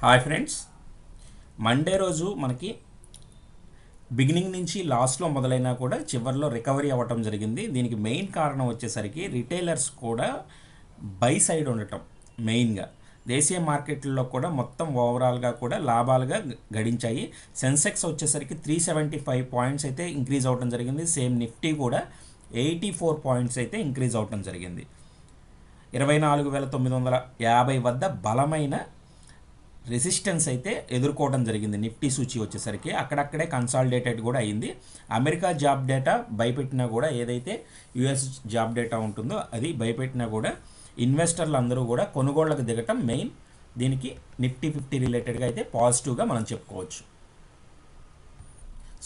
Hi friends. Monday రోజు మనకి beginning నుంచి లాస్ట్లో మొదలైనా కూడా చివరిలో రికవరీ అవ్వటం జరిగింది. దీనికి మెయిన్ కారణం వచ్చేసరికి రిటైలర్స్ కూడా బై సైడ్ ఉండటం మెయిన్గా. దేశీయ మార్కెట్లో కూడా మొత్తం ఓవరాల్గా కూడా లాభాలుగా గడించాయి. సెన్సెక్స్ వచ్చేసరికి త్రీ సెవెంటీ ఫైవ్ పాయింట్స్ అయితే ఇంక్రీజ్ అవ్వడం జరిగింది. సేమ్ నిఫ్టీ కూడా ఎయిటీ ఫోర్ పాయింట్స్ అయితే ఇంక్రీజ్ అవ్వటం జరిగింది. ఇరవై నాలుగు వేల తొమ్మిది వందల యాభై వద్ద బలమైన రెసిస్టెన్స్ అయితే ఎదుర్కోవడం జరిగింది. నిఫ్టీ సూచి వచ్చేసరికి అక్కడక్కడే కన్సాలిడేటెడ్ కూడా అయింది. అమెరికా జాబ్ డేటా భయపెట్టినా కూడా ఏదైతే యుఎస్ జాబ్ డేటా ఉంటుందో అది భయపెట్టినా కూడా ఇన్వెస్టర్లు అందరూ కూడా కొనుగోళ్ళకు దిగటం మెయిన్. దీనికి నిఫ్టీ ఫిఫ్టీ రిలేటెడ్గా అయితే పాజిటివ్గా మనం చెప్పుకోవచ్చు.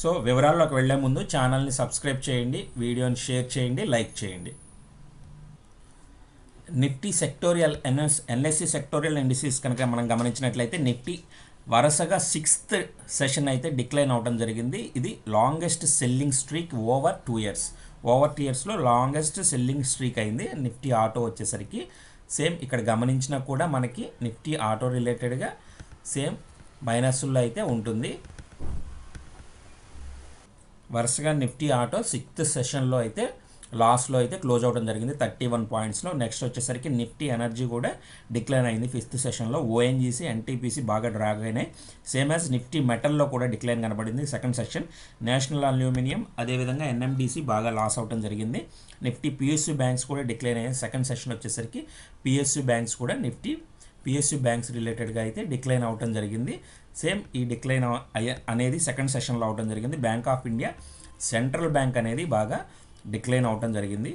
సో వివరాల్లోకి వెళ్ళే ముందు ఛానల్ని సబ్స్క్రైబ్ చేయండి వీడియోని షేర్ చేయండి లైక్ చేయండి. Nifty sectorial NS NSC sectorial indices కనుక మనం గమనించినట్లయితే నిఫ్టీ వరుసగా సిక్స్త్ సెషన్ అయితే డిక్లైన్ అవడం జరిగింది. ఇది longest selling streak over two years. Over two ఇయర్స్లో లాంగెస్ట్ సెల్లింగ్ స్ట్రీక్ అయింది. నిఫ్టీ ఆటో వచ్చేసరికి సేమ్ ఇక్కడ గమనించినా కూడా మనకి నిఫ్టీ ఆటో రిలేటెడ్గా సేమ్ మైనస్లో అయితే ఉంటుంది. వరుసగా నిఫ్టీ ఆటో సిక్స్త్ సెషన్లో అయితే లాస్ట్లో అయితే క్లోజ్ అవడం జరిగింది థర్టీ వన్ పాయింట్స్లో. నెక్స్ట్ వచ్చేసరికి నిఫ్టీ ఎనర్జీ కూడా డిక్లైన్ అయింది ఫిఫ్త్ సెషన్లో. ఓఎన్జీసీ ఎన్టీపీసీ బాగా డ్రాగ్ అయినాయి. సేమ్ యాజ్ నిఫ్టీ మెటల్లో కూడా డిక్లైన్ కనబడింది సెకండ్ సెషన్. నేషనల్ అల్యూమినియం అదేవిధంగా ఎన్ఎండిసి బాగా లాస్ అవడం జరిగింది. నిఫ్టీ పిఎస్యూ బ్యాంక్స్ కూడా డిక్లైన్ అయ్యాయి. సెకండ్ సెషన్ వచ్చేసరికి పిఎస్యూ బ్యాంక్స్ కూడా నిఫ్టీ పిఎస్యూ బ్యాంక్స్ రిలేటెడ్గా అయితే డిక్లైన్ అవటం జరిగింది. సేమ్ ఈ డిక్లైన్ అనేది సెకండ్ సెషన్లో అవటం జరిగింది. Bank of India Central Bank అనేది బాగా డిక్లైన్ అవటం జరిగింది.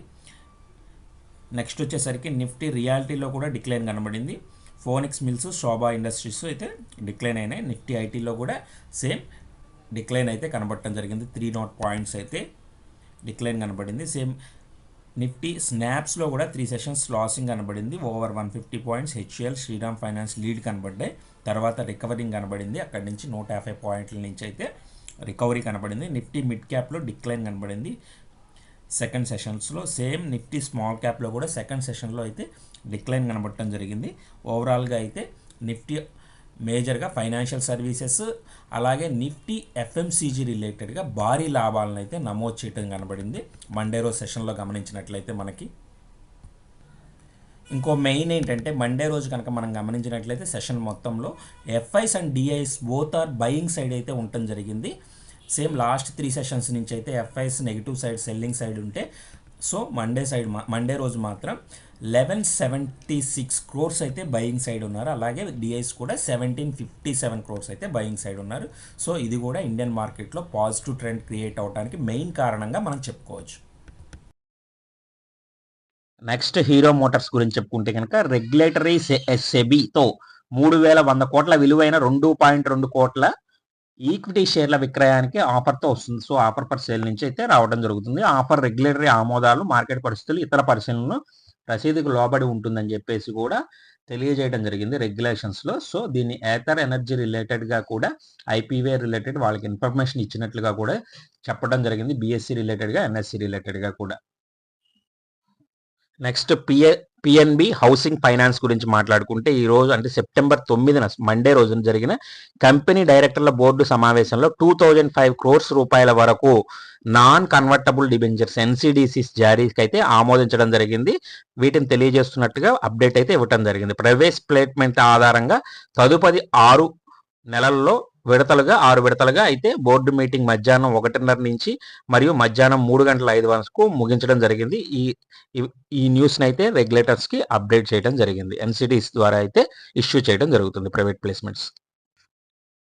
నెక్స్ట్ వచ్చేసరికి నిఫ్టీ రియాలిటీలో కూడా డిక్లైన్ కనబడింది. ఫోనిక్స్ మిల్స్ శోభా ఇండస్ట్రీస్ అయితే డిక్లైన్ అయినాయి. నిఫ్టీ ఐటీలో కూడా సేమ్ డిక్లైన్ అయితే కనబడటం జరిగింది. త్రీ నాట్ పాయింట్స్ అయితే డిక్లైన్ కనబడింది. సేమ్ నిఫ్టీ స్నాప్స్లో కూడా త్రీ సెషన్స్ లాసింగ్ కనబడింది. Over one fifty points HL Shriram finance lead కనబడ్డాయి. తర్వాత రికవరింగ్ కనబడింది. అక్కడి నుంచి నూట యాభై పాయింట్ల నుంచి అయితే రికవరీ కనబడింది. నిఫ్టీ మిడ్ క్యాప్లో డిక్లైన్ కనబడింది. సెకండ్ సెషన్స్లో సేమ్ నిఫ్టీ స్మాల్ క్యాప్లో కూడా సెకండ్ సెషన్లో అయితే డిక్లైన్ కనబడటం జరిగింది. ఓవరాల్గా అయితే నిఫ్టీ మేజర్గా ఫైనాన్షియల్ సర్వీసెస్ అలాగే నిఫ్టీ ఎఫ్ఎంసీజీ రిలేటెడ్గా భారీ లాభాలను అయితే నమోదు చేయడం కనబడింది. మండే రోజు సెషన్లో గమనించినట్లయితే మనకి. ఇంకో మెయిన్ ఏంటంటే మండే రోజు కనుక మనం గమనించినట్లయితే సెషన్ మొత్తంలో FIs and DIs both are buying side అయితే ఉండటం జరిగింది. సేమ్ లాస్ట్ త్రీ సెషన్స్ నుంచి అయితే FIs negative side selling side ఉంటే సో మండే సైడ్ మా మండే రోజు మాత్రం లెవెన్ సెవెంటీ సిక్స్ క్రోర్స్ అయితే బయింగ్ సైడ్ ఉన్నారు. అలాగే డిఐస్ కూడా సెవెంటీన్ ఫిఫ్టీ సెవెన్ క్రోర్స్ అయితే బయింగ్ సైడ్ ఉన్నారు. సో ఇది కూడా ఇండియన్ మార్కెట్లో పాజిటివ్ ట్రెండ్ క్రియేట్ అవడానికి మెయిన్ కారణంగా మనం చెప్పుకోవచ్చు. నెక్స్ట్ హీరో మోటార్స్ గురించి చెప్పుకుంటే కనుక రెగ్యులేటరీ సెబీతో మూడు వేల వంద కోట్ల విలువైన రెండు పాయింట్ రెండు కోట్ల ఈక్విటీ షేర్ల విక్రయానికి ఆఫర్తో వస్తుంది. సో ఆఫర్ పర్ సేల్ నుంచి అయితే రావడం జరుగుతుంది. ఆఫర్ రెగ్యులేటరీ ఆమోదాలు మార్కెట్ పరిస్థితులు ఇతర పరిశీలనలు రసీదుకు లోబడి ఉంటుందని చెప్పేసి కూడా తెలియజేయడం జరిగింది రెగ్యులేషన్స్లో సో దీన్ని ఏథర్ ఎనర్జీ రిలేటెడ్గా కూడా ఐపీవే రిలేటెడ్ వాళ్ళకి ఇన్ఫర్మేషన్ ఇచ్చినట్లుగా కూడా చెప్పడం జరిగింది. బీఎస్సీ రిలేటెడ్గా ఎన్ఎస్సీ రిలేటెడ్గా కూడా. Next PA PNB housing finance గురించి మాట్లాడుకుంటే ఈ రోజు అంటే సెప్టెంబర్ తొమ్మిదిన మండే రోజున జరిగిన కంపెనీ డైరెక్టర్ల బోర్డు సమావేశంలో టూ థౌజండ్ ఫైవ్ క్రోర్స్ రూపాయల వరకు నాన్ కన్వర్టబుల్ డిబెంచర్స్ ఎన్సిడిసిస్ జారీకి అయితే ఆమోదించడం జరిగింది. వీటిని తెలియజేస్తున్నట్టుగా అప్డేట్ అయితే ఇవ్వడం జరిగింది. ప్రైవేట్ ప్లేట్మెంట్ ఆధారంగా తదుపరి ఆరు నెలల్లో విడతలుగా ఆరు విడతలుగా అయితే బోర్డు మీటింగ్ మధ్యాహ్నం ఒకటిన్నర నుంచి మరియు మధ్యాహ్నం మూడు గంటల ఐదు వరకు ముగించడం జరిగింది. ఈ ఈ- న్యూస్ని అయితే రెగ్యులేటర్స్కి అప్డేట్ చేయడం జరిగింది. ఎన్సిటీస్ ద్వారా అయితే ఇష్యూ చేయడం జరుగుతుంది ప్రైవేట్ ప్లేస్మెంట్స్.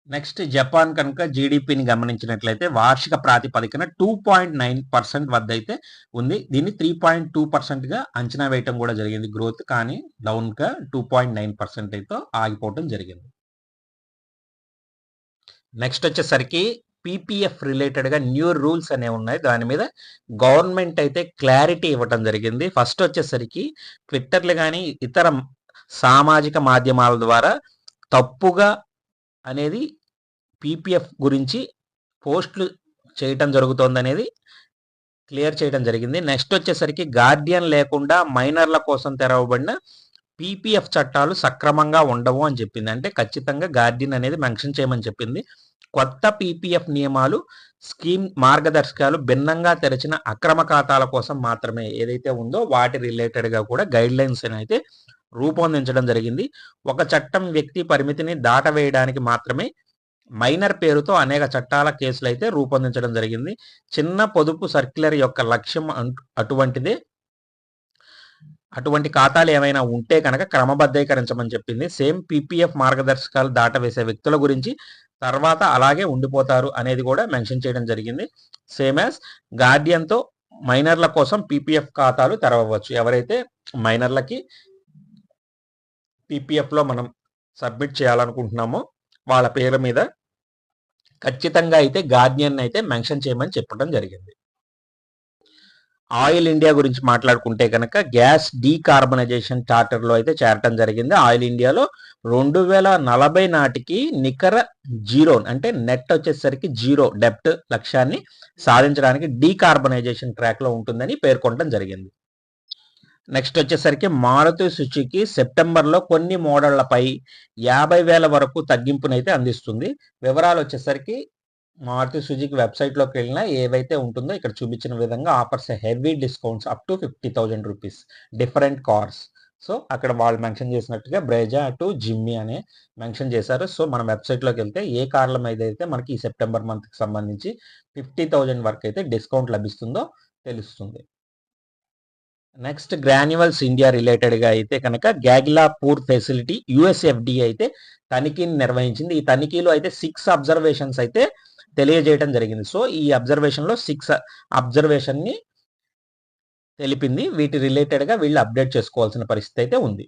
నెక్స్ట్ జపాన్ కనుక జీడిపిని గమనించినట్లయితే వార్షిక ప్రాతిపదికన టూ పాయింట్ నైన్ పర్సెంట్ వద్ద అయితే ఉంది. దీన్ని త్రీ పాయింట్ టూ పర్సెంట్గా అంచనా వేయటం కూడా జరిగింది. గ్రోత్ కానీ డౌన్గా టూ పాయింట్ నైన్ పర్సెంట్ అయితే ఆగిపోవటం జరిగింది. నెక్స్ట్ వచ్చేసరికి పీపీఎఫ్ రిలేటెడ్గా న్యూ రూల్స్ అనేవి ఉన్నాయి. దాని మీద గవర్నమెంట్ అయితే క్లారిటీ ఇవ్వటం జరిగింది. ఫస్ట్ వచ్చేసరికి ట్విట్టర్లు కానీ ఇతర సామాజిక మాధ్యమాల ద్వారా తప్పుగా అనేది పీపీఎఫ్ గురించి పోస్టులు చేయటం జరుగుతోంది అనేది క్లియర్ చేయడం జరిగింది. నెక్స్ట్ వచ్చేసరికి గార్డియన్ లేకుండా మైనర్ల కోసం తెరవబడిన పీపీఎఫ్ చట్టాలు సక్రమంగా ఉండవు అని చెప్పింది. అంటే ఖచ్చితంగా గార్డియన్ అనేది మెన్షన్ చేయమని చెప్పింది. కొత్త పీపీఎఫ్ నియమాలు స్కీమ్ మార్గదర్శకాలు భిన్నంగా తెరిచిన అక్రమ ఖాతాల కోసం మాత్రమే ఏదైతే ఉందో వాటి రిలేటెడ్గా కూడా గైడ్ లైన్స్ అయితే రూపొందించడం జరిగింది. ఒక చట్టం వ్యక్తి పరిమితిని దాటవేయడానికి మాత్రమే మైనర్ పేరుతో అనేక చట్టాల కేసులు అయితే రూపొందించడం జరిగింది. చిన్న పొదుపు సర్క్యులర్ యొక్క లక్ష్యం అటువంటిదే. అటువంటి ఖాతాలు ఏమైనా ఉంటే కనుక క్రమబద్ధీకరించమని చెప్పింది. సేమ్ పీపీఎఫ్ మార్గదర్శకాలు దాటవేసే వ్యక్తుల గురించి తర్వాత అలాగే ఉండిపోతారు అనేది కూడా మెన్షన్ చేయడం జరిగింది. సేమ్ యాజ్ గార్డియన్తో మైనర్ల కోసం పీపీఎఫ్ ఖాతాలు తెరవవచ్చు. ఎవరైతే మైనర్లకి పీపీఎఫ్లో మనం సబ్మిట్ చేయాలనుకుంటున్నామో వాళ్ళ పేరు మీద ఖచ్చితంగా అయితే గార్డియన్ అయితే మెన్షన్ చేయమని చెప్పడం జరిగింది. ఆయిల్ ఇండియా గురించి మాట్లాడుకుంటే కనుక గ్యాస్ డీకార్బనైజేషన్ చార్టర్లో అయితే చేరటం జరిగింది. ఆయిల్ ఇండియాలో రెండు వేల నలభై నాటికి నికర జీరో అంటే నెట్ వచ్చేసరికి జీరో డెప్ట్ లక్ష్యాన్ని సాధించడానికి డీకార్బనైజేషన్ ట్రాక్లో ఉంటుందని పేర్కొనడం జరిగింది. నెక్స్ట్ వచ్చేసరికి మారుతి సుచికి సెప్టెంబర్లో కొన్ని మోడళ్ళపై యాభై వేల వరకు తగ్గింపునైతే అందిస్తుంది. వివరాలు వచ్చేసరికి మారుతి సుజుకి వెబ్సైట్లోకి వెళ్ళినా ఏవైతే ఉంటుందో ఇక్కడ చూపించిన విధంగా offers heavy discounts up to fifty thousand rupees. Different cars. So అక్కడ వాళ్ళు మెన్షన్ చేసినట్టుగా బ్రేజా టు జిమ్మి అనే మెన్షన్ చేశారు. సో మన వెబ్సైట్లోకి వెళ్తే ఏ కార్ల మీద అయితే మనకి ఈ సెప్టెంబర్ మంత్కి సంబంధించి ఫిఫ్టీ థౌజండ్ వరకు అయితే డిస్కౌంట్ లభిస్తుందో తెలుస్తుంది. నెక్స్ట్ గ్రాన్యువల్స్ ఇండియా రిలేటెడ్గా అయితే కనుక గ్యాగిలాపూర్ ఫెసిలిటీ యుఎస్ఎఫ్డి అయితే తనిఖీని నిర్వహించింది. ఈ తనిఖీలో అయితే సిక్స్ అబ్జర్వేషన్స్ అయితే తెలియజేయడం జరిగింది. సో ఈ అబ్జర్వేషన్లో సిక్స్ అబ్జర్వేషన్ని తెలిపింది. వీటి రిలేటెడ్గా వీళ్ళు అప్డేట్ చేసుకోవాల్సిన పరిస్థితి అయితే ఉంది.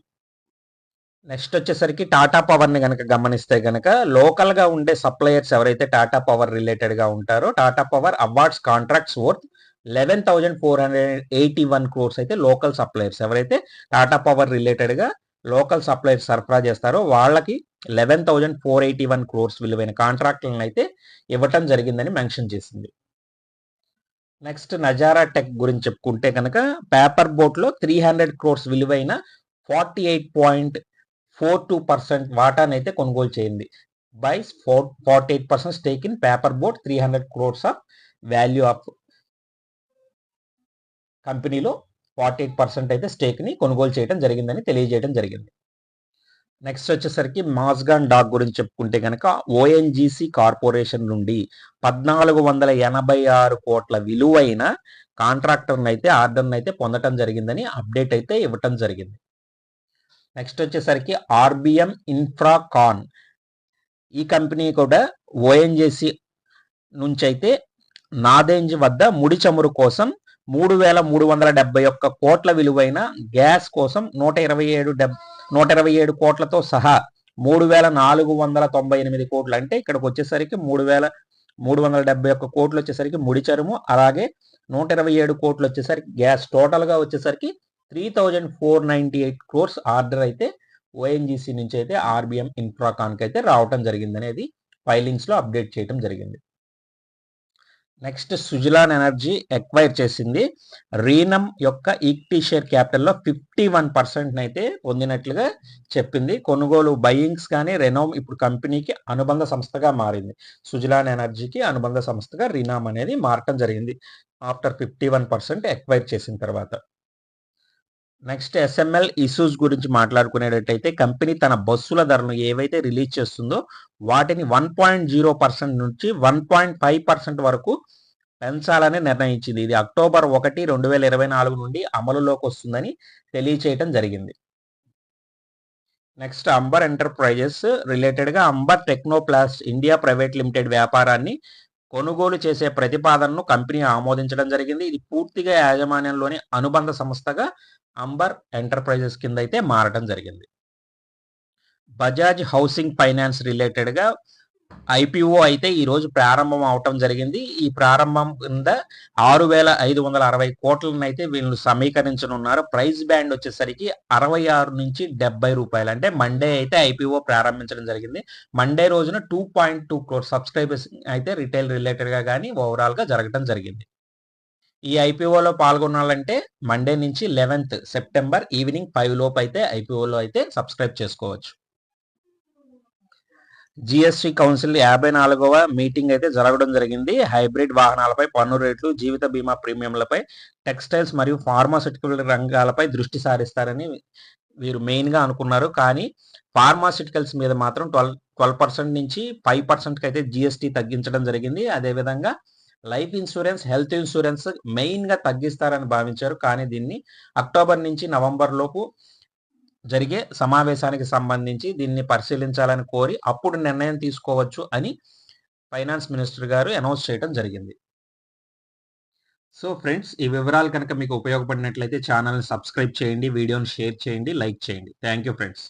నెక్స్ట్ వచ్చేసరికి టాటా పవర్ని కనుక గమనిస్తే కనుక లోకల్గా ఉండే సప్లయర్స్ ఎవరైతే టాటా పవర్ రిలేటెడ్గా ఉంటారో Tata power awards contracts worth eleven thousand four hundred eighty one crores అయితే లోకల్ సప్లయర్స్ ఎవరైతే టాటా పవర్ రిలేటెడ్గా లోకల్ సప్లయర్స్ సరఫరా చేస్తారో వాళ్ళకి eleven thousand four eighty one crores విలువైన కాంట్రాక్ట్లను అయితే ఇవ్వటం జరిగిందని మెన్షన్ చేసింది. నెక్స్ట్ నజారా టెక్ గురించి చెప్పుకుంటే కనుక పేపర్ బోట్లో త్రీ హండ్రెడ్ క్రోర్స్ విలువైన forty eight point four two percent వాటాను అయితే కొనుగోలు చేయింది. By four forty eight percent stake in paper boat three hundred crores of value of కంపెనీలో ఫార్టీ ఎయిట్ పర్సెంట్ అయితే స్టేక్ని కొనుగోలు చేయడం జరిగిందని తెలియజేయడం జరిగింది. నెక్స్ట్ వచ్చేసరికి మాస్గాన్ డాక్ గురించి చెప్పుకుంటే కనుక ఓఎన్జీసీ కార్పొరేషన్ నుండి పద్నాలుగు వందల ఎనభై ఆరు కోట్ల విలువైన కాంట్రాక్టర్ని అయితే ఆర్డర్ని అయితే పొందటం జరిగిందని అప్డేట్ అయితే ఇవ్వటం జరిగింది. నెక్స్ట్ వచ్చేసరికి ఆర్బిఎం ఇన్ఫ్రాకాన్. ఈ కంపెనీ కూడా ఓఎన్జీసీ నుంచి అయితే నాదేంజ్ వద్ద ముడి చమురు కోసం మూడు వేల మూడు వందల డెబ్బై ఒక్క కోట్ల విలువైన గ్యాస్ కోసం నూట ఇరవై ఏడు డెబ్ నూట ఇరవై ఏడు కోట్లతో సహా మూడు వేల నాలుగు వందల తొంభై ఎనిమిది కోట్లు. అంటే ఇక్కడికి వచ్చేసరికి మూడు వేల మూడు వందల డెబ్బై ఒక్క కోట్లు వచ్చేసరికి ముడి చరుము అలాగే నూట ఇరవై ఏడు కోట్లు వచ్చేసరికి గ్యాస్. టోటల్గా వచ్చేసరికి three thousand four ninety eight crores order అయితే ఓఎన్జీసీ నుంచి అయితే ఆర్బిఎం ఇన్ఫ్రాకాన్కి అయితే రావటం జరిగింది అనేది ఫైలింగ్స్లో అప్డేట్ చేయడం జరిగింది. నెక్స్ట్ సుజలాన్ ఎనర్జీ ఎక్వైర్ చేసింది. రీనమ్ యొక్క ఈక్టీ షేర్ క్యాపిటల్లో ఫిఫ్టీ వన్ పర్సెంట్ అయితే పొందినట్లుగా చెప్పింది. కొనుగోలు బయింగ్స్ కానీ రెనోమ్ ఇప్పుడు కంపెనీకి అనుబంధ సంస్థగా మారింది. సుజలాన్ ఎనర్జీకి అనుబంధ సంస్థగా రీనామ్ అనేది మారటం జరిగింది. After fifty one percent acquire చేసిన తర్వాత. నెక్స్ట్ ఎస్ఎంఎల్ ఇష్యూస్ గురించి మాట్లాడుకునేటట్టయితే కంపెనీ తన బస్సుల ధరను ఏవైతే రిలీజ్ చేస్తుందో వాటిని వన్ పాయింట్ జీరో పర్సెంట్ నుంచి వన్ పాయింట్ ఫైవ్ పర్సెంట్ వరకు పెంచాలని నిర్ణయించింది. ఇది అక్టోబర్ ఒకటి రెండు వేల ఇరవై నాలుగు నుండి అమలులోకి వస్తుందని తెలియచేయటం జరిగింది. నెక్స్ట్ అంబర్ ఎంటర్ప్రైజెస్ రిలేటెడ్గా Amber Technoplast India private limited వ్యాపారాన్ని కొనుగోలు చేసే ప్రతిపాదనను కంపెనీ ఆమోదించడం జరిగింది. ఇది పూర్తిగా యాజమాన్యంలోని అనుబంధ సంస్థగా అంబర్ ఎంటర్ప్రైజెస్ కింద అయితే మారడం జరిగింది. బజాజ్ హౌసింగ్ ఫైనాన్స్ రిలేటెడ్గా ఐపీఓ అయితే ఈ రోజు ప్రారంభం అవటం జరిగింది. ఈ ప్రారంభం కింద ఆరు వేల ఐదు వందల అరవై కోట్లను అయితే వీళ్ళు సమీకరించనున్నారు. ప్రైస్ బ్యాండ్ వచ్చేసరికి అరవై ఆరు నుంచి డెబ్బై రూపాయలు. అంటే మండే అయితే ఐపీఓ ప్రారంభించడం జరిగింది. మండే రోజున two point two crore subscribers అయితే రిటైల్ రిలేటెడ్గా కానీ ఓవరాల్గా జరగడం జరిగింది. ఈ ఐపీఓలో పాల్గొనాలంటే మండే నుంచి లెవెన్త్ సెప్టెంబర్ ఈవినింగ్ ఫైవ్ లోపు అయితే ఐపీఓలో అయితే సబ్స్క్రైబ్ చేసుకోవచ్చు. జిఎస్టి కౌన్సిల్ యాభై నాలుగవ మీటింగ్ అయితే జరగడం జరిగింది. హైబ్రిడ్ వాహనాలపై పన్ను రేట్లు జీవిత బీమా ప్రీమియంలపై టెక్స్టైల్స్ మరియు ఫార్మాసిటికల్ రంగాలపై దృష్టి సారిస్తారని వీరు మెయిన్గా అనుకున్నారు. కానీ ఫార్మాసిటికల్స్ మీద మాత్రం ట్వెల్వ్ ట్వెల్వ్ పర్సెంట్ నుంచి ఫైవ్ పర్సెంట్కి అయితే జిఎస్టీ తగ్గించడం జరిగింది. అదేవిధంగా లైఫ్ ఇన్సూరెన్స్ హెల్త్ ఇన్సూరెన్స్ మెయిన్గా తగ్గిస్తారని భావించారు. కానీ దీన్ని అక్టోబర్ నుంచి నవంబర్ లోపు జరిగే సమావేశానికి సంబంధించి దీన్ని పరిశీలించాలని కోరి అప్పుడు నిర్ణయం తీసుకోవచ్చు అని ఫైనాన్స్ మినిస్టర్ గారు అనౌన్స్ చేయడం జరిగింది. సో ఫ్రెండ్స్ ఈ వివరాలు కనుక మీకు ఉపయోగపడినట్లయితే ఛానల్ని సబ్స్క్రైబ్ చేయండి వీడియోని షేర్ చేయండి లైక్ చేయండి. Thank you friends.